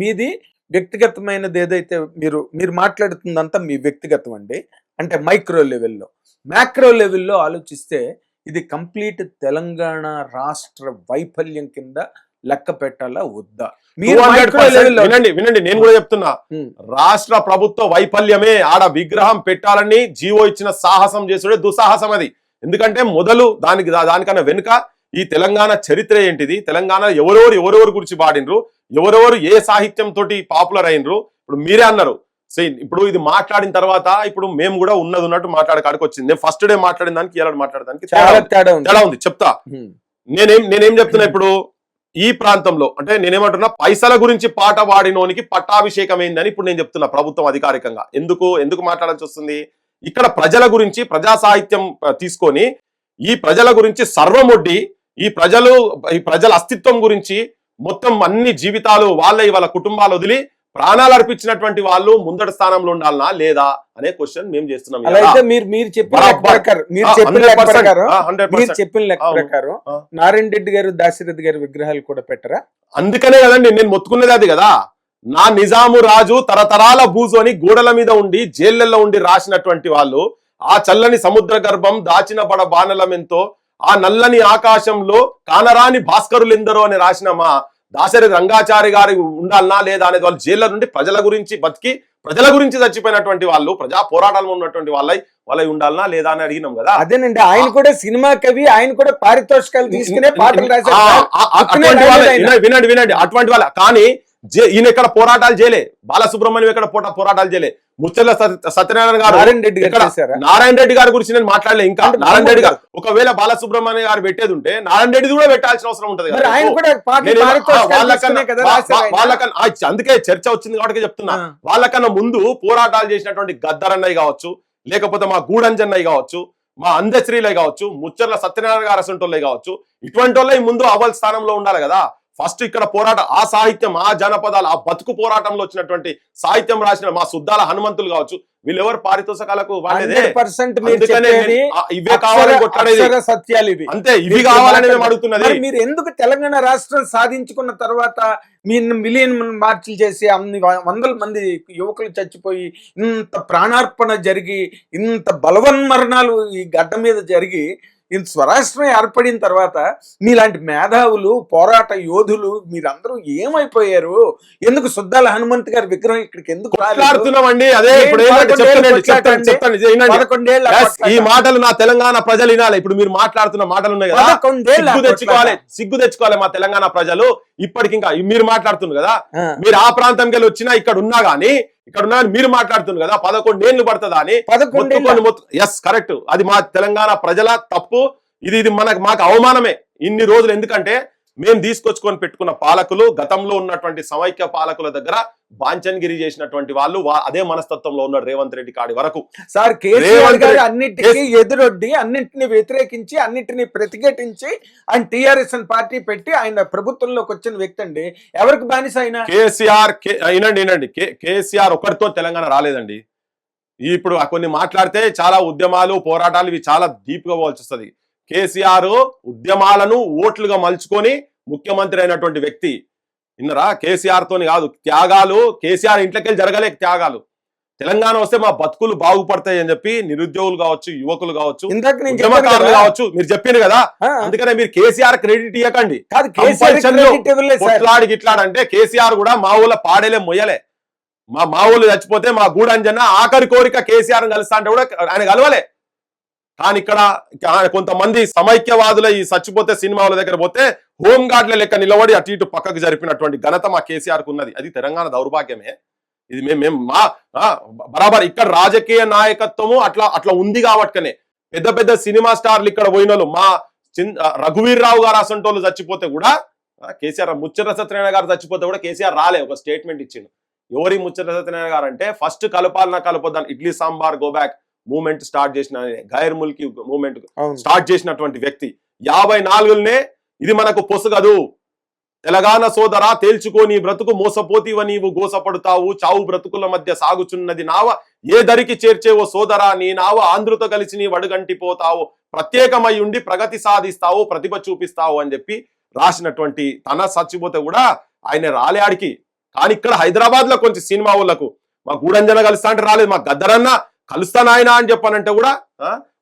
మీది వ్యక్తిగతమైనది ఏదైతే మీరు మీరు మాట్లాడుతుందంతా మీ వ్యక్తిగతం అండి. అంటే మైక్రో లెవెల్లో. మ్యాక్రో లెవెల్లో ఆలోచిస్తే ఇది కంప్లీట్ తెలంగాణ రాష్ట్ర వైఫల్యం కింద లెక్క పెట్టాలా వద్దా? మీరు 200% మైక్రో లెవెల్లో వినండి వినండి నేను కూడా చెప్తున్నా. రాష్ట్ర ప్రభుత్వ వైఫల్యమే ఆడ విగ్రహం పెట్టాలని జీవో ఇచ్చిన సాహసం చేసుడే దుస్సాహసం అది. ఎందుకంటే మొదలు దానికి దానికన్నా వెనుక ఈ తెలంగాణ చరిత్ర ఏంటిది? తెలంగాణ ఎవరెవరు ఎవరెవరు గురించి పాడినరు ఎవరెవరు ఏ సాహిత్యం తోటి పాపులర్ అయినరు ఇప్పుడు మీరే అన్నారు. సే ఇప్పుడు ఇది మాట్లాడిన తర్వాత ఇప్పుడు మేము కూడా ఉన్నది ఉన్నట్టు మాట్లాడే కాడికి వచ్చింది. నేను ఫస్ట్ డే మాట్లాడిన దానికి ఎలా మాట్లాడడానికి తేడా ఉంది. చెప్తా. నేనేం నేనేం చెప్తున్నా ఇప్పుడు ఈ ప్రాంతంలో అంటే నేనేమంటున్నా పైసల గురించి పాట పాడినోనికి పట్టాభిషేకం అయిందని ఇప్పుడు నేను చెప్తున్నా ప్రభుత్వం అధికారికంగా. ఎందుకు ఎందుకు మాట్లాడాల్సి వస్తుంది? ఇక్కడ ప్రజల గురించి ప్రజా సాహిత్యం తీసుకొని ఈ ప్రజల గురించి సర్వమొడ్డి ఈ ప్రజలు ఈ ప్రజల అస్తిత్వం గురించి మొత్తం అన్ని జీవితాలు వాళ్ళ వాళ్ళ కుటుంబాలు వదిలి ప్రాణాలు అర్పించినటువంటి వాళ్ళు ముందటి స్థానంలో ఉండాలనా లేదా అనే క్వశ్చన్ మేము చేస్తున్నాం అయితే మీరు మీరు చెప్పిన మీరు మీరు లెక్క. ప్రకారం. నారాయణ రెడ్డి గారు దాశరథి గారి విగ్రహాలు కూడా పెట్టరా? అందుకనే కదండి నేను మొత్తుకునేది అది కదా. నా నిజాము రాజు తరతరాల బూజోని గోడల మీద ఉండి జైళ్ళలో ఉండి రాసినటువంటి వాళ్ళు ఆ చల్లని సముద్ర గర్భం దాచిన పడ బాణలమెంతో ఆ నల్లని ఆకాశంలో కానరాని భాస్కరులు ఎందరో అని రాసిన మా దాశరథి రంగాచారి గారి ఉండాలనా లేదా అనేది వాళ్ళు జైళ్ళ నుండి ప్రజల గురించి బతికి ప్రజల గురించి చచ్చిపోయినటువంటి వాళ్ళు ప్రజా పోరాటాల్లో ఉన్నటువంటి వాళ్ళై వాళ్ళై ఉండాలనా లేదా అని అడిగినాం కదా. అదేనండి ఆయన కూడా సినిమా కవి ఆయన కూడా పారితోషికాలు తీసుకునే పాటలు. వినండి, వినండి. అటువంటి వాళ్ళ. కానీ ఈయన ఇక్కడ పోరాటాలు చేయలే. బాలసుబ్రహ్మణ్యం ఇక్కడ పోటా పోరాటాలు చేయలే. ముచ్చర్ల సత్య- సత్యనారాయణ గారు నారాయణ రెడ్డి నారాయణ రెడ్డి గారి గురించి నేను మాట్లాడలే. ఇంకా నారాయణ రెడ్డి గారు. ఒకవేళ బాలసుబ్రహ్మణ్యం గారు పెట్టేది ఉంటే నారాయణ రెడ్డి కూడా పెట్టాల్సిన అవసరం ఉంటది వాళ్ళకన్నా అందుకే చర్చ వచ్చింది కాబట్టి చెప్తున్నా. వాళ్ళకన్నా ముందు పోరాటాలు చేసినటువంటి గద్దరన్నయ్య కావచ్చు లేకపోతే మా గూడంజన్నయ్య కావచ్చు మా అందశ్రీలే కావచ్చు ముచ్చర్ల సత్యనారాయణ గారు అసంటోళ్ళే కావచ్చు ఇటువంటి వాళ్ళే ముందు అవల్ స్థానంలో ఉండాలి కదా. ఫస్ట్ ఇక్కడ పోరాట ఆ సాహిత్యం ఆ జనపదాలు ఆ బతుకు పోరాటంలో వచ్చినటువంటి సాహిత్యం రాసిన మా సుద్దాల హనుమంతులు కావచ్చు వీళ్ళెవరు పారితోషకాలకు వాళ్ళేదే 100% మీరు అందుకనే చెప్పేది నేను- ఆ, ఇవే కావాలని సత్యాలు ఇవి. అంతే ఇవి కావాలని మేము. అడుగుతున్నది. మరి ఎందుకు తెలంగాణ రాష్ట్రం సాధించుకున్న తర్వాత మీ మిలియన్ మార్చులు చేసి అన్ని వందల మంది యువకులు చచ్చిపోయి ఇంత ప్రాణార్పణ జరిగి ఇంత బలవన్మరణాలు ఈ గడ్డ మీద జరిగి ఇంత స్వరాష్ట్రం ఏర్పడిన తర్వాత మీలాంటి మేధావులు పోరాట యోధులు మీరందరూ ఏమైపోయారు ఎందుకు సుద్దాల హనుమంత్ గారి విగ్రహం ఇక్కడికి ఎందుకు ఈ. మాటలు నా తెలంగాణ ప్రజలు వినాలి ఇప్పుడు మీరు మాట్లాడుతున్న మాటలు ఉన్నాయి కదా సిగ్గు తెచ్చుకోవాలి. సిగ్గు తెచ్చుకోవాలి మా తెలంగాణ ప్రజలు ఇప్పటికి ఇంకా మీరు మాట్లాడుతున్నారు కదా. మీరు ఆ ప్రాంతంకి వెళ్ళి వచ్చినా ఇక్కడ ఉన్నా గానీ ఇక్కడ ఉన్నా గానీ మీరు మాట్లాడుతున్నారు కదా పదకొండేళ్ళు పడుతుందా అని? మొత్తుకొని ఎస్ కరెక్ట్ అది మా తెలంగాణ ప్రజల తప్పు. ఇది ఇది మనకు మాకు అవమానమే. ఇన్ని రోజులు ఎందుకంటే మేము తీసుకొచ్చుకొని పెట్టుకున్న పాలకులు గతంలో ఉన్నటువంటి సమైక్య పాలకుల దగ్గర బాంచన్గిరి చేసినటువంటి వాళ్ళు అదే మనస్తత్వంలో ఉన్నాడు రేవంత్ రెడ్డి కాడి వరకు. సార్ కేసీఆర్ గారు అన్నిటికీ ఎదురొడ్డి అన్నింటిని వ్యతిరేకించి అన్నిటిని ప్రతిఘటించి ఆయన టిఆర్ఎస్ పార్టీ పెట్టి ఆయన ప్రభుత్వంలోకి వచ్చిన వ్యక్తి అండి. ఎవరికి బానిస ఆయన? కేసీఆర్ కే- వినండి కేసీఆర్ ఒకటితో తెలంగాణ రాలేదండి. ఇప్పుడు కొన్ని మాట్లాడితే చాలా ఉద్యమాలు పోరాటాలు ఇవి చాలా డీప్గా పోవాల్సి వస్తుంది. కేసీఆర్ ఉద్యమాలను ఓట్లుగా మలుచుకొని ముఖ్యమంత్రి అయినటువంటి వ్యక్తి. విన్నరా? కేసీఆర్ తోని కాదు. త్యాగాలు కేసీఆర్ ఇంట్లోకెళ్ళి జరగలే త్యాగాలు. తెలంగాణ వస్తే మా బతుకులు బాగుపడతాయి అని చెప్పి నిరుద్యోగులు కావచ్చు యువకులు కావచ్చు ఉద్యమకారులు. కావచ్చు మీరు చెప్పింది కదా. అందుకనే మీరు కేసీఆర్ క్రెడిట్ ఇవ్వకండి కాదు కేసీఆర్ కొట్లాడి గిట్లాడంటే కూడా మా ఊళ్ళో పాడేలే మొయ్యలే. మా మా ఊళ్ళు చచ్చిపోతే మా గూడంజన ఆఖరి కోరిక కేసీఆర్ కలుస్తా అంటే కూడా ఆయన కలవలే. కానీ ఇక్కడ కొంతమంది సమైక్యవాదుల ఈ చచ్చిపోతే సినిమా వాళ్ళ దగ్గర పోతే హోమ్ లెక్క నిలబడి అటు ఇటు పక్కకు జరిపినటువంటి ఘనత మా కేసీఆర్కు ఉన్నది. అది తెలంగాణ దౌర్భాగ్యమే. ఇది మేము మేము మా బరాబర్ ఇక్కడ రాజకీయ నాయకత్వము అట్లా అట్లా ఉంది కాబట్టుకనే పెద్ద పెద్ద సినిమా స్టార్లు ఇక్కడ పోయిన మా చిన్ రఘువీర్ రావు గారు అసంటోళ్ళు చచ్చిపోతే కూడా కేసీఆర్ ముచ్చర సత్యనారాయణ గారు చచ్చిపోతే కూడా కేసీఆర్ రాలే ఒక స్టేట్మెంట్ ఇచ్చిండు. ఎవరి ముచ్చర సత్యనారాయణ గారు అంటే ఫస్ట్ కలపాలన్నా కలపొద్దాను idli sambar go back. Movement start చేసిన గైర్ ముల్కి మూమెంట్. స్టార్ట్ చేసినటువంటి వ్యక్తి. యాభై నాలుగులనే ఇది మనకు పొసగదు తెలంగాణ సోదరా తేల్చుకో నీ బ్రతుకు మోసపోతీవ నీవు గోసపడుతావు చావు బ్రతుకుల మధ్య సాగుచున్నది నావ. ఏ దరికి చేర్చేవో సోదరా నీ నావ ఆంధ్రుతో కలిసి నీ వడుగంటిపోతావు ప్రత్యేకమై ఉండి ప్రగతి సాధిస్తావు ప్రతిభ చూపిస్తావు అని చెప్పి రాసినటువంటి తన చచ్చిపోతే కూడా ఆయన రాలే ఆడికి. కానీ ఇక్కడ హైదరాబాద్లో కొంచెం సినిమా వాళ్ళకు. మా గూడంజన కలుస్తా అంటే రాలేదు. మా గద్దరన్న కలుస్తాను ఆయన అని చెప్పానంటే కూడా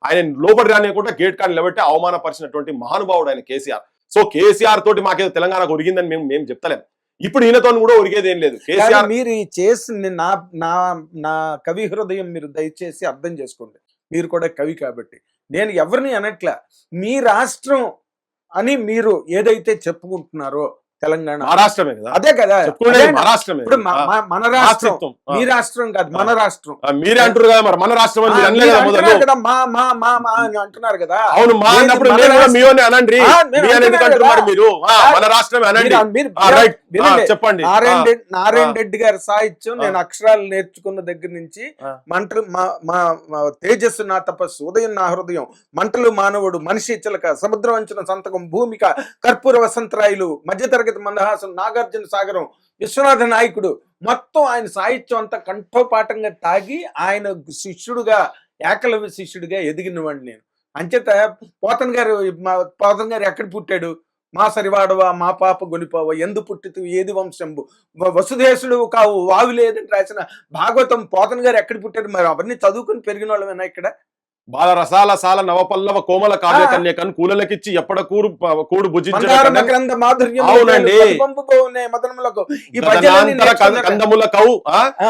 ఆయన లోపలి రానియకుండా గేట్ కానీ నిలబెట్టి అవమానపరిచినటువంటి మహానుభావుడు ఆయన కేసీఆర్. సో కేసీఆర్ తోటి మాకేదో తెలంగాణకు ఒరిగిందని మేము మేము చెప్తలేం. ఇప్పుడు ఈయనతో కూడా ఒరిగేది ఏం లేదు. కేసీఆర్ మీరు ఈ చేసింది నా నా నా కవి హృదయం మీరు దయచేసి అర్థం చేసుకోండి. మీరు కూడా కవి కాబట్టి. నేను ఎవరిని అనట్లా మీ రాష్ట్రం అని మీరు ఏదైతే చెప్పుకుంటున్నారో తెలంగాణ. మహారాష్ట్రమే కదా? అదే కదా. మహారాష్ట్రమే. ఇప్పుడు మన రాష్ట్రం. మీ రాష్ట్రం కాదు మన రాష్ట్రం. మీరే అంటారు కదా మరి మన రాష్ట్రం కదా మా మా మా మా అని అంటున్నారు కదా. అవును మా నేను అన్నప్పుడు మీవని అనండి. మరి మన రాష్ట్రమే అనండి. చెప్పండి. నారాయణ నారాయణ. రెడ్డి గారి సాహిత్యం. నేను అక్షరాలు నేర్చుకున్న దగ్గర నుంచి. మంటలు మా మా తేజస్సు నా తపస్సు ఉదయం నా హృదయం మంటలు మానవుడు మనిషి చిలక సముద్రం అంచిన సంతకం భూమిక కర్పూర వసంతరాయులు మధ్యతరగతి మందహాసం నాగార్జున సాగరం విశ్వనాథ నాయకుడు. మొత్తం ఆయన సాహిత్యం అంతా కంఠోపాఠంగా తాగి ఆయన శిష్యుడుగా ఏకలవ్య శిష్యుడిగా ఎదిగిన వాడిని నేను. అంచేత పోతన్ గారు మా పోతన్ గారు ఎక్కడ పుట్టాడు? మా సరివాడవా మా పాప గొలిపావ ఎందు పుట్టితు ఏది వంశంబు? వసుధేశుడు కావు వావి లేదని రాసిన భాగవతం పోతన్ గారు ఎక్కడ పుట్టారు మరి అవన్నీ చదువుకుని పెరిగిన వాళ్ళమేనా ఇక్కడ? బాల రసాల సాల నవపల్లవ కోమల కావ్య. కన్యకన్ కూలలకిచ్చి ఎప్పటి కూడు కూడు కందముల కవు.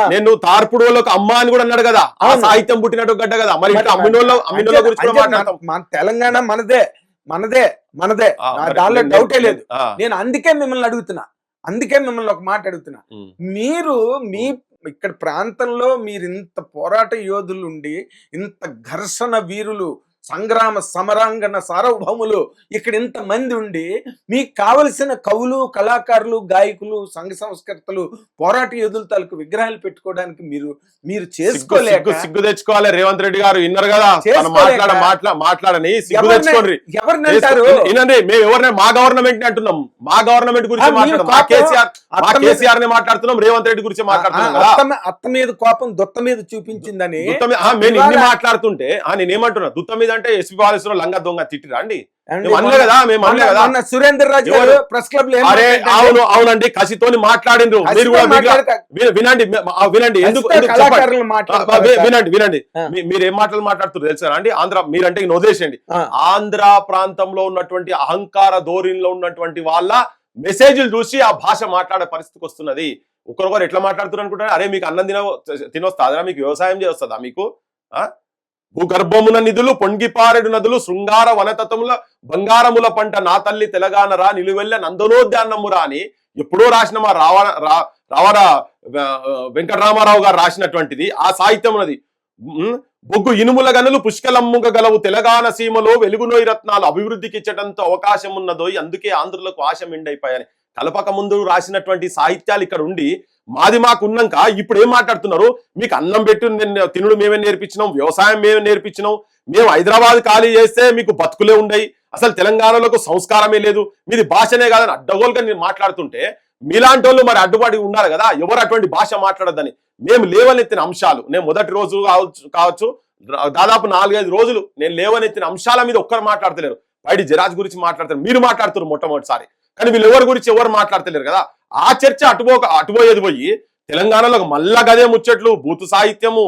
నేను తార్పుడులకు అమ్మ అని కూడా అన్నాడు కదా. ఆ. సాహిత్యం పుట్టినట్టు గడ్డ కదా. మరి అమ్మినోళ్ళ అమ్మినోళ్ళ గురించి మన- తెలంగాణ మనదే. మనదే. మనదే. దానిలో డౌటే లేదు. నేను అందుకే మిమ్మల్ని అడుగుతున్నా. అందుకే మిమ్మల్ని ఒక మాట అడుగుతున్నా. మీరు మీ ఇక్కడ ప్రాంతంలో మీరు ఇంత పోరాట యోధులు ఉండి ఇంత ఘర్షణ వీరులు సంగ్రామ సమరాంగణ సార్వభౌములు ఇక్కడ ఇంత మంది ఉండి మీకు కావలసిన కవులు కళాకారులు గాయకులు సంఘ సంస్కర్తలు పోరాట యోధుల తాలూకు విగ్రహాలు పెట్టుకోవడానికి మీరు మీరు చేసుకోలేక సిగ్గు తెచ్చుకోవాలి. రేవంత్ రెడ్డి గారు విన్నారు కదా. మాట్లాడ మాట్లాడని సిగ్గు ఎవరిని- తెచ్చుకోండి. ఎవరిని అంటారు? వినండి మేము ఎవరిని మా గవర్నమెంట్ని అంటున్నాం. మా గవర్నమెంట్ గురించి మాట్లాడుతున్నాం కేసీఆర్ని మాట్లాడుతున్నాం రేవంత్ రెడ్డి గురించి మాట్లాడుతున్నాం అత్త మీద కోపం దొత్త మీద చూపించిందని ఇన్ని మాట్లాడుతుంటే ఆ, నేనేమంటున్నా? దుత్త మీద అంటే ఎస్పీ బాలేశ్వరం లంగా దొంగ తిట్టిరా అండి? కదా మేము అనలే కదా. సురేందర్ రాజు గారు ఎవరు? ప్రెస్ క్లబ్లో ఏం అరే మాట్లాడారంటే, అవును అవునండి కసితోని మాట్లాడిండ్రు. మీరు కూడా వినండి వినండి ఎందుకు. వినండి వినండి. మీరు ఏం మాటలు మాట్లాడుతున్నారు తెలుసా అండి? ఆంధ్ర మీరంటే ఆ, ఆంధ్ర ప్రాంతంలో ఉన్నటువంటి అహంకార ధోరణిలో ఉన్నటువంటి వాళ్ళ మెసేజ్లు చూసి ఆ భాష మాట్లాడే పరిస్థితికి వస్తున్నది. ఒకరొకరు ఎట్లా మాట్లాడుతున్నారు అనుకుంటారు? అరే మీకు అన్నం తిన తినొస్తుందా? మీకు వ్యవసాయం చేస్తుందా మీకు? ఆ? భూగర్భమున నిధులు పొంగిపారెడు నదులు శృంగార వనతతముల బంగారముల పంట నా తల్లి తెలంగాణ రా నిలువెల్ల నందనోద్యానమురా అని ఎప్పుడో రాసిన మా రావ రా- రావర వెంకటరామారావు గారు రాసినటువంటిది. ఆ సాహిత్యం ఉన్నది బొగ్గు ఇనుముల గనులు పుష్కలమ్ముగ గలవు తెలంగాణ సీమలో వెలుగునోయి రత్నాలు అభివృద్ధికి ఇచ్చటంతో అవకాశం ఉన్నదో అందుకే ఆంధ్రులకు ఆశ మిండైపోయాయి కలపక ముందు రాసినటువంటి సాహిత్యాలు ఇక్కడ ఉండి మాది మాకు ఉన్నాక ఇప్పుడు ఏం మాట్లాడుతున్నారు? మీకు అన్నం పెట్టి నేను తినుడు మేమే నేర్పించినాం వ్యవసాయం మేమే నేర్పించినాం మేము హైదరాబాద్ ఖాళీ చేస్తే మీకు బతుకులే ఉండయి. అసలు తెలంగాణలో సంస్కారమే లేదు. మీది భాషనే కాదని అడ్డగోలుగా నేను మాట్లాడుతుంటే మీలాంటి వాళ్ళు మరి అడ్డుపడి ఉన్నారు కదా ఎవరు అటువంటి భాష మాట్లాడద్దని? మేము లేవనెత్తిన అంశాలు నేను మొదటి రోజు కావచ్చు కావచ్చు దాదాపు నాలుగైదు రోజులు నేను లేవనెత్తిన అంశాల మీద ఒక్కరు మాట్లాడతలేరు. బయట జిరాజ్ గురించి మాట్లాడతారు మీరు మాట్లాడుతున్నారు మొట్టమొదటిసారి. కానీ వీళ్ళు ఎవరి గురించి ఎవరు మాట్లాడతలేరు కదా? ఆ చర్చ అటుపోక అటుపోయేది పోయి తెలంగాణలో మళ్ళా గదే ముచ్చట్లు భూత సాహిత్యము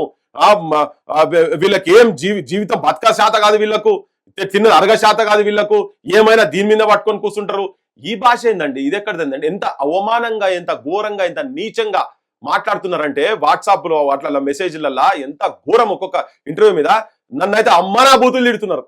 వీళ్ళకి ఏం జీవి జీవితం బతక శాత కాదు వీళ్ళకు చిన్న తిన్నది అరగ శాత కాదు వీళ్ళకు ఏమైనా దీని మీద పట్టుకొని కూర్చుంటారు. ఈ భాష ఏందండి? ఇది ఎక్కడదండి? ఎంత అవమానంగా ఎంత ఘోరంగా ఎంత నీచంగా మాట్లాడుతున్నారంటే వాట్సాప్లో వాటిలో ఎంత ఘోరం ఒక్కొక్క ఇంటర్వ్యూ మీద నన్ను అయితే అమ్మనా బూతులు తిడుతున్నారు.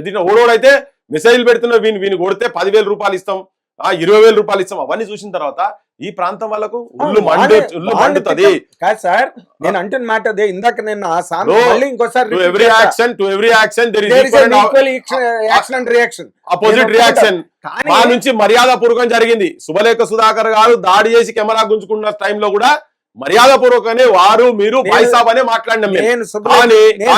ఎదిగిన ఓడోడైతే మెసేజ్లు పెడుతున్నారు వీని వీని కొడితే పదివేల రూపాయలు ఇస్తాం. ఆ ఇరవై వేల రూపాయలు ఇస్తాం అవన్నీ చూసిన తర్వాత ఈ ప్రాంతం వాళ్ళకు ఉల్లు మండు ఉల్లు మండుతుంది. కాదు సార్ నేను అంటున్న మాట అదే ఇందాక నేను ఆ సామెత. మళ్ళీ ఇంకోసారి to every. Action to every action there is action- action and reaction. Opposite reaction మా నుంచి మర్యాద పూర్వకం జరిగింది శుభలేఖ సుధాకర్ గారు దాడి చేసి కెమెరా గుంజుకున్న టైంలో కూడా మర్యాద పూర్వకనే వారు మీరు బాయ్సాబ్ అనే మాట్లాడినాం. నేను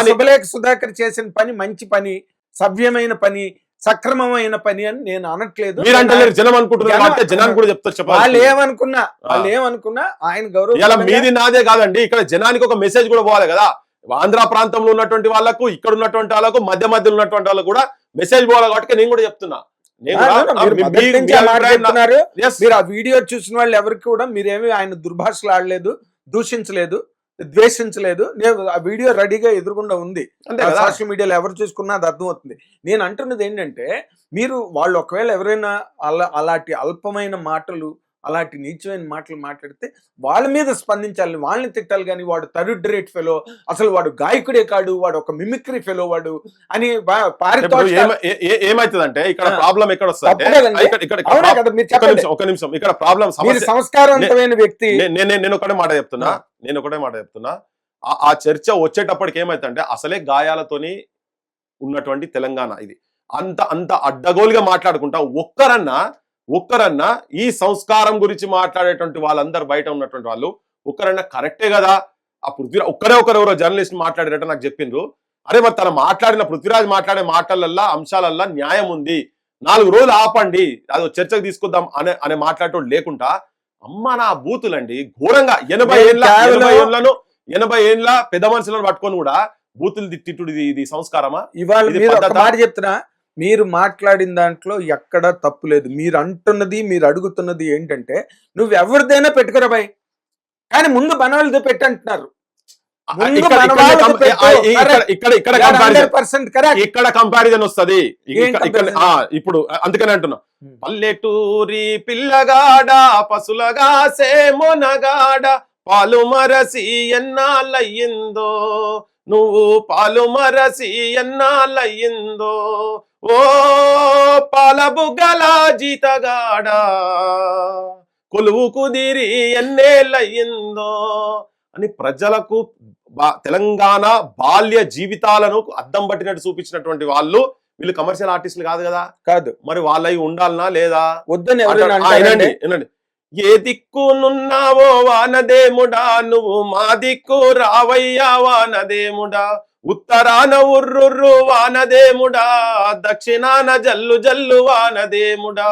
శుభలేఖ సుధాకర్ చేసిన పని మంచి పని సభ్యమైన పని సక్రమమైన పని అని నేను అనట్లేదు. మీరు అంటే జనం అనుకుంటున్నారు జనాన్ని కూడా చెప్తారు వాళ్ళు ఏమనుకున్నా వాళ్ళు ఏమనుకున్నా ఆయన గౌరవం మీది నాదే కాదండి ఇక్కడ జనానికి ఒక మెసేజ్ కూడా పోవాలి కదా. ఆంధ్ర ప్రాంతంలో ఉన్నటువంటి వాళ్ళకు ఇక్కడ ఉన్నటువంటి వాళ్ళకు మధ్య మధ్యలో ఉన్నటువంటి వాళ్ళకు కూడా మెసేజ్ పోవాలి కాబట్టి నేను కూడా చెప్తున్నా. మీరు ఆ వీడియో చూసిన వాళ్ళు ఎవరికి కూడా మీరేమి ఆయన దుర్భాషలు ఆడలేదు దూషించలేదు. ద్వేషించలేదు. నేను ఆ వీడియో రెడీగా ఎదురుగుండా ఉంది. కదా? సోషల్ మీడియాలో ఎవరు చూసుకున్నా అది అర్థమవుతుంది. నేను అంటున్నది ఏంటంటే మీరు వాళ్ళు ఒకవేళ ఎవరైనా అలా అలాంటి అల్పమైన మాటలు అలాంటి నీచమైన మాటలు మాట్లాడితే వాళ్ళ మీద స్పందించాలి వాళ్ళని తిట్టాలి కానీ వాడు థర్డ్ రేట్ ఫెలో అసలు వాడు గాయకుడే కాడు వాడు ఒక మిమిక్రీ ఫెలో వాడు అని ఏమైతుందంటే ఇక్కడ. ప్రాబ్లం ఎక్కడ వస్తుంది ఒక నిమిషం ఇక్కడ ప్రాబ్లం సంస్కారవంతమైన వ్యక్తి. నేను నేను ఒకటే మాట చెప్తున్నా. నేను ఒకటే మాట చెప్తున్నా. ఆ- ఆ చర్చ వచ్చేటప్పటికి ఏమైతుందంటే అసలే గాయాలతోని ఉన్నటువంటి తెలంగాణ ఇది. అంత అంత అడ్డగోలుగా మాట్లాడుకుంటా ఒక్కరన్నా ఒక్కరన్నా ఈ సంస్కారం గురించి మాట్లాడేటువంటి వాళ్ళందరూ బయట ఉన్నటువంటి వాళ్ళు ఒక్కరన్నా కరెక్టే కదా? ఆ పృథ్వీ ఒక్కరే ఒకరు ఎవరో జర్నలిస్ట్ మాట్లాడారట నాకు చెప్పిండ్రు. అరే మరి తన మాట్లాడిన పృథ్వీరాజ్ మాట్లాడే మాటలల్లా అంశాలల్లా న్యాయం ఉంది. నాలుగు రోజులు ఆపండి అది చర్చకు తీసుకొద్దాం అనే అనే మాట్లాడటం లేకుండా అమ్మ నా బూతులండి ఘోరంగా ఎనభై ఏళ్ళ ఎనభై ఏళ్ళను ఎనభై ఏళ్ళ పెద్ద మనుషులను పట్టుకొని కూడా బూతులు తిట్టుడు ఇది సంస్కారమా? ఇవాళ చెప్తున్నా మీరు మాట్లాడిన దాంట్లో ఎక్కడ తప్పు లేదు. మీరు అంటున్నది మీరు అడుగుతున్నది ఏంటంటే నువ్వు ఎవరిదైనా పెట్టుకురా బాయ్? కానీ ముందు మనవాళ్ళది పెట్టు. ఇక్కడ- ఇక్కడ కంపారిజన్ పర్సెంట్ కరెక్ట్. ఇక్కడ కంపారిజన్ వస్తది. ఇప్పుడు అందుకనే అంటున్నా. పల్లెటూరి పిల్లగాడ పసులగా సేమొనగాడ పాలు మరసి ఎన్నాళ్ళయ్యిందో నువ్వు పాలు మరసి ఎన్నాళ్ళయ్యిందో ఓ పాల బుగ్గల జీతగాడ కొలువు కుదిరి ఎన్నేళ్ళయ్యిందో అని ప్రజలకు తెలంగాణ బాల్య జీవితాలను అద్దం పట్టినట్టు చూపించినటువంటి వాళ్ళు వీళ్ళు కమర్షియల్ ఆర్టిస్టులు కాదు కదా? కాదు. మరి వాళ్ళవి ఉండాలనా లేదా? వద్దని వినండి. ఏ దిక్కునున్నావో వానదేముడా? నువ్వు మా దిక్కు రావయ్యా వానదేముడా? ఉత్తరాన ఉర్రుర్రు వానదేముడా? దక్షిణాన జల్లు జల్లు వానదేముడా?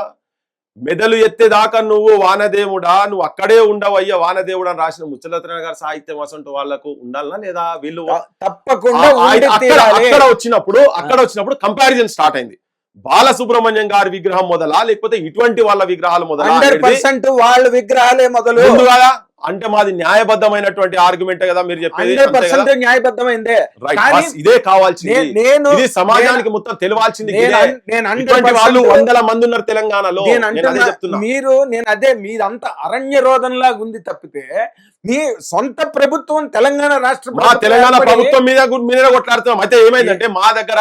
మెదలు ఎత్తేదాకా నువ్వు వానదేవుడా నువ్వు అక్కడే ఉండవయ్యా వానదేవుడు అని రాసిన ముచ్చలత్ర గారి సాహిత్యం అసంటూ వాళ్ళకు ఉండాలనా లేదా? వీళ్ళు తప్పకుండా. అక్కడ వచ్చినప్పుడు అక్కడ వచ్చినప్పుడు కంపారిజన్ స్టార్ట్ అయింది. బాలసుబ్రహ్మణ్యం గారి విగ్రహం మొదలా? లేకపోతే ఇటువంటి వాళ్ళ విగ్రహాలు మొదలా? వాళ్ళ విగ్రహాలే మొదలు. కదా? అంటే మాది న్యాయబద్ధమైనటువంటి ఆర్గ్యుమెంట్ కదా మీరు చెప్పేది న్యాయబద్ధమైందే. ఇదే కావాల్సింది. నేను ఇది సమాజానికి మొత్తం తెలియాల్సింది నేను వాళ్ళు వందల మంది ఉన్నారు తెలంగాణలో. మీరు నేను అదే మీరంతా అరణ్య రోధనలాగా ఉంది తప్పితే మీ సొంత ప్రభుత్వం తెలంగాణ రాష్ట్ర తెలంగాణ ప్రభుత్వం మీద మీద కొట్లాడుతున్నాం. అయితే ఏమైందంటే మా దగ్గర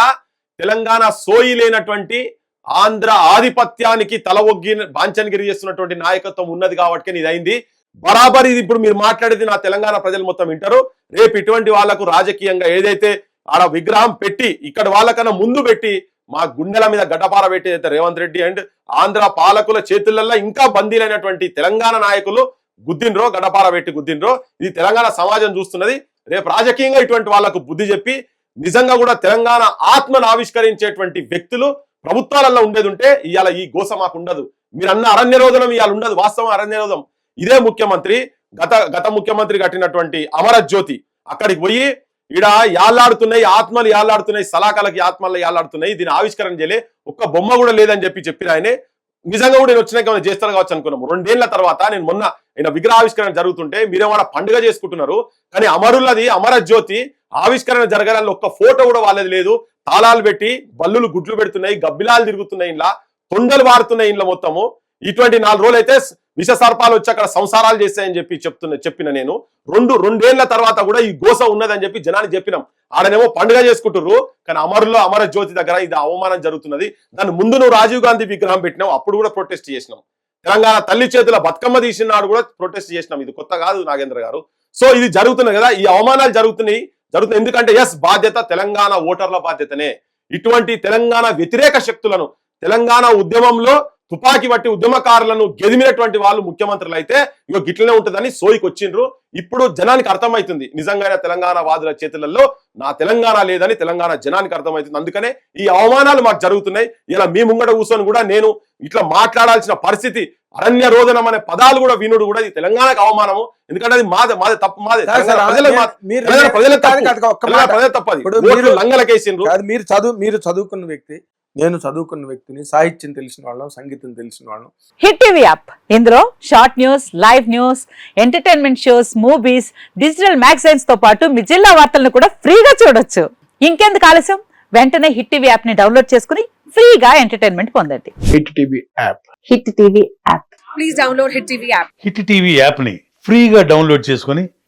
తెలంగాణ సోయి లేనటువంటి ఆంధ్ర ఆధిపత్యానికి తల ఒగ్గి బాంచనగిరి చేస్తున్నటువంటి నాయకత్వం ఉన్నది కాబట్టి ఇది అయింది. బరాబర్ ఇది ఇప్పుడు మీరు మాట్లాడేది నా తెలంగాణ ప్రజలు మొత్తం వింటారు. రేపు ఇటువంటి వాళ్ళకు రాజకీయంగా ఏదైతే ఆడ విగ్రహం పెట్టి ఇక్కడ వాళ్ళకన్నా ముందు పెట్టి మా గుండెల మీద గడ్డపార పెట్టి అయితే రేవంత్ రెడ్డి అండ్ ఆంధ్ర పాలకుల చేతులలో ఇంకా బందీలైనటువంటి తెలంగాణ నాయకులు గుద్దినరో గడ్డపార పెట్టి గుద్దినరో ఇది తెలంగాణ సమాజం చూస్తున్నది. రేపు రాజకీయంగా ఇటువంటి వాళ్ళకు బుద్ధి చెప్పి నిజంగా కూడా తెలంగాణ ఆత్మను ఆవిష్కరించేటువంటి వ్యక్తులు ప్రభుత్వాలలో ఉండేది ఉంటే ఇవాళ ఈ గోస మాకు ఉండదు మీరు అన్న అరణ్యరోధనం ఇవాళ ఉండదు వాస్తవం అరణ్యరోధం ఇదే ముఖ్యమంత్రి గత గత ముఖ్యమంత్రి కట్టినటువంటి అమరజ్యోతి. అక్కడికి పోయి ఈడ యాళ్ళాడుతున్నాయి ఆత్మలు యాళ్ళాడుతున్నాయి సలాకాలకి ఆత్మలు యాళ్ళాడుతున్నాయి దీని ఆవిష్కరణ చేయలే ఒక్క బొమ్మ కూడా లేదని చెప్పి చెప్పిన ఆయనే నిజంగా కూడా నేను వచ్చినాక ఏమైనా చేస్తారు కావచ్చు అనుకున్నాము. రెండేళ్ళ తర్వాత నేను మొన్న ఆయన విగ్రహావిష్కరణ జరుగుతుంటే మీరేమైనా పండుగ చేసుకుంటున్నారు. కానీ అమరులది అమర జ్యోతి ఆవిష్కరణ జరగడానికి ఒక్క ఫోటో కూడా వాళ్ళది లేదు. తాళాలు పెట్టి బల్లులు గుడ్లు పెడుతున్నాయి గబ్బిలాలు తిరుగుతున్నాయి ఇంట్లో తొండలు వారుతున్నాయి ఇంట్లో మొత్తము. ఇటువంటి నాలుగు రోజులు అయితే విష సర్పాలు వచ్చి అక్కడ సంసారాలు చేస్తాయని చెప్పి చెప్తున్న చెప్పిన నేను. రెండు రెండేళ్ళ తర్వాత కూడా ఈ గోస ఉన్నదని చెప్పి జనానికి చెప్పినాం. ఆడనేమో పండుగ చేసుకుంటుర్రు కానీ అమరులో అమర జ్యోతి దగ్గర ఇది అవమానం జరుగుతున్నది. దాని ముందు నువ్వు రాజీవ్ గాంధీ విగ్రహం పెట్టినావు అప్పుడు కూడా ప్రొటెస్ట్ చేసినాం. తెలంగాణ తల్లి చేతుల బతుకమ్మ తీసిన నాడు కూడా ప్రొటెస్ట్ చేసినాం. ఇది కొత్త కాదు నాగేంద్ర గారు. సో ఇది జరుగుతున్నది కదా ఈ అవమానాలు జరుగుతున్నాయి. జరుగుతుంది ఎందుకంటే ఎస్ బాధ్యత తెలంగాణ ఓటర్ల బాధ్యతనే. ఇటువంటి తెలంగాణ వ్యతిరేక శక్తులను తెలంగాణ ఉద్యమంలో తుపాకీ పట్టి ఉద్యమకారులను గెదిమినటువంటి వాళ్ళు ముఖ్యమంత్రులు అయితే ఇగో గిట్లనే ఉంటుందని సోయికి వచ్చిండ్రు. ఇప్పుడు జనానికి అర్థమవుతుంది నిజంగానే తెలంగాణ వాదుల చేతులలో నా తెలంగాణ లేదని తెలంగాణ జనానికి అర్థమవుతుంది అందుకనే ఈ అవమానాలు మాకు జరుగుతున్నాయి. ఇలా మీ ముంగట కూర్చొని కూడా నేను ఇట్లా మాట్లాడాల్సిన పరిస్థితి అరణ్య రోదనం అనే పదాలు కూడా వినుడు కూడా ఇది తెలంగాణకు అవమానము. ఎందుకంటే అది మాదే మాదే తప్పు మాదే. ప్రజల కాదు, తప్పు. కాదు, ఒక్క తెలంగాణ మాట. ప్రజల తప్పు అది. ఇప్పుడు ఓట్లు మీరు- లంగలకేసిండ్రు మీరు చదువు మీరు చదువుకున్న వ్యక్తి నేను చదువుకున్న వ్యక్తిని సాహిత్యం తెలిసిన వాళ్ళం సంగీతం తెలిసిన వాళ్ళం. Hit TV app. ఇందులో short news live news entertainment shows movies digital మ్యాగజైన్స్తో పాటు మీ జిల్లా వార్తలను కూడా ఫ్రీగా చూడొచ్చు. ఇంకెందుకు ఆలస్యం? వెంటనే హిట్ టీవీ యాప్ని డౌన్లోడ్ చేసుకుని ఫ్రీగా ఎంటర్టైన్మెంట్ పొందండి. Hit TV app. Hit TV app. Please download Hit TV app. Hit TV యాప్ని ఫ్రీగా డౌన్లోడ్ చేసుకొని